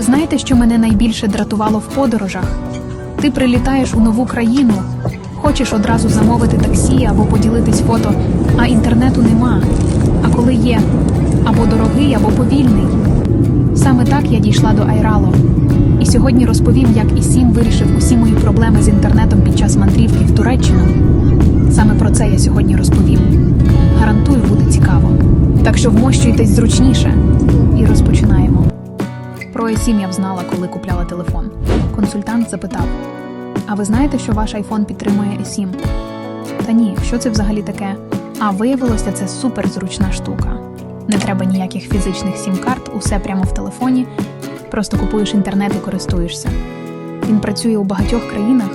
Знаєте, що мене найбільше дратувало в подорожах? Ти прилітаєш у нову країну, хочеш одразу замовити таксі або поділитись фото, а інтернету нема. А коли є або дорогий, або повільний. Саме так я дійшла до Айрало. І сьогодні розповім, як Ісім вирішив усі мої проблеми з інтернетом під час мандрівки в Туреччину. Саме про це я сьогодні розповім. Гарантую, буде цікаво. Так що вмощуйтесь зручніше і розпочинаємо. Про Е7 я взнала, коли купляла телефон. Консультант запитав: А ви знаєте, що ваш iPhone підтримує E7? Та ні, що це взагалі таке? А виявилося, це суперзручна штука. Не треба ніяких фізичних сім-карт, усе прямо в телефоні. Просто купуєш інтернет і користуєшся. Він працює у багатьох країнах.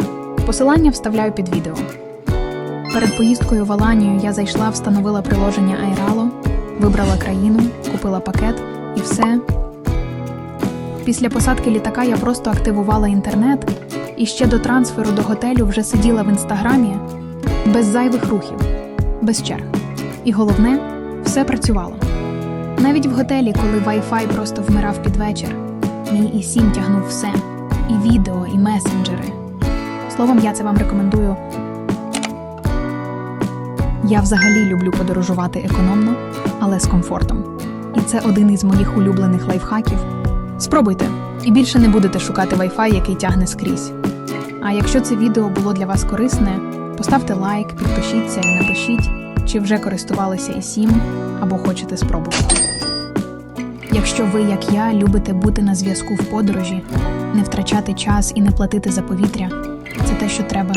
Посилання вставляю під відео. Перед поїздкою в Аланію я зайшла, встановила приложення Айрало, вибрала країну, купила пакет і все. Після посадки літака я просто активувала інтернет і ще до трансферу до готелю вже сиділа в інстаграмі без зайвих рухів, без черг. І головне, все працювало. Навіть в готелі, коли Wi-Fi просто вмирав під вечір, мій і 7 тягнув все: і відео, і месенджери. Словом, я це вам рекомендую. Я взагалі люблю подорожувати економно, але з комфортом. І це один із моїх улюблених лайфхаків. Спробуйте і більше не будете шукати Wi-Fi, який тягне скрізь. А якщо це відео було для вас корисне, поставте лайк, підпишіться і напишіть, чи вже користувалися і або хочете спробувати. Якщо ви, як я, любите бути на зв'язку в подорожі, не втрачати час і не платити за повітря, це те, що треба